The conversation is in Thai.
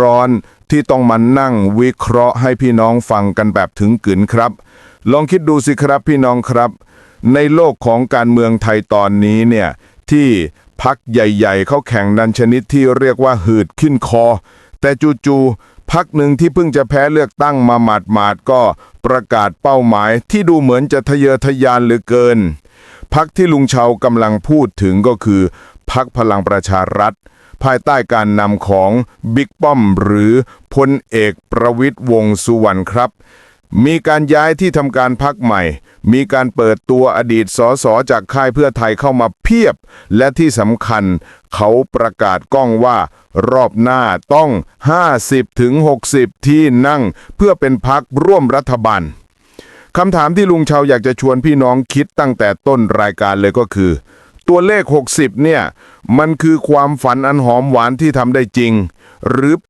ร้อนที่ต้องมานั่งวิเคราะห์ให้พี่น้องฟังกันแบบถึงกึนครับ ลองคิดดูสิครับพี่น้องครับ ในโลกของการเมืองไทยตอนนี้เนี่ยที่พักใหญ่ ๆ เขาแข่งนันชนิดที่เรียกว่าหืดขึ้นคอ แต่จู่ๆพักหนึ่งที่เพิ่งจะแพ้เลือกตั้งมาหมาดๆก็ประกาศเป้าหมายที่ดูเหมือนจะทะเยอทะยานเหลือเกินพักที่ลุงเชากำลังพูดถึงก็คือพักพลังประชารัฐ ภายใต้การนำของบิ๊กป้อมหรือพลเอกประวิตยวงสุวรรณครับ มีการย้ายที่ทำการพักใหม่ มีการเปิดตัวอดีตสสจากค่ายเพื่อไทยเข้ามาเพียบ และที่สำคัญเขาประกาศกล้องว่ารอบหน้าต้อง 50ถึง60ที่นั่งเพื่อเป็นพักร่วมรัฐบาลคำถามที่ลุงเชาอยากจะชวนพี่น้องคิดตั้งแต่ต้นรายการเลยก็คือ ตัวเลข 60 เนี่ย มันคือความฝันอันหอมหวานที่ทำได้จริง หรือ